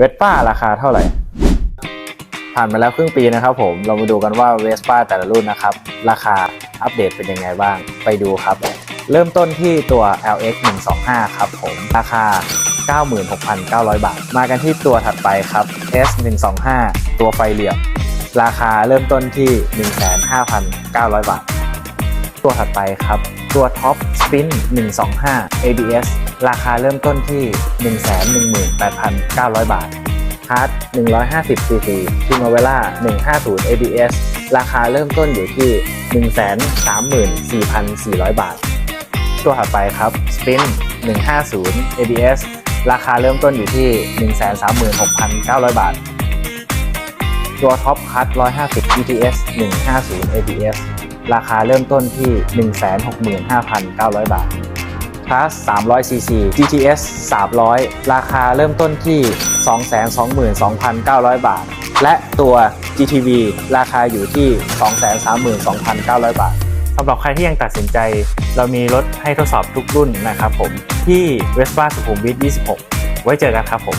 เวสป้าราคาเท่าไหร่ ผ่านมาแล้วครึ่งปีนะครับผมเรามาดูกันว่าเวสป้าแต่ละรุ่นนะครับ ราคาอัปเดตเป็นยังไงบ้างไปดูครับ เริ่มต้นที่ตัว LX 125ครับผมราคา 96,900 บาท มากันที่ตัวถัดไปครับ S 125ตัวไฟเหลี่ยมราคาเริ่มต้นที่ 15,900 บาท ตัวถัดไปครับ ตัวท็อปสปิน125 ABS ราคาเริ่มต้นที่ 118,900 บาทฮาร์ด150 cc Primavera 150 ABS ราคาเริ่มต้นอยู่ที่ 134,400 บาท ตัวถัดไปครับ Spin 150 ABS ราคาเริ่มต้นอยู่ที่ 136,900 บาท ตัวท็อปคัท150 GTS 150 ABS ราคาเริ่มต้นที่ 165,900 บาท Plus 300cc GTS 300 ราคาเริ่มต้นที่ 222,900 บาท และตัว GTV ราคาอยู่ที่ 232,900 บาทสำหรับใครที่ยังตัดสินใจ เรามีรถให้ทดสอบทุกรุ่นนะครับผม ที่ Vespa สุขุมวิท 26 ไว้เจอกันครับผม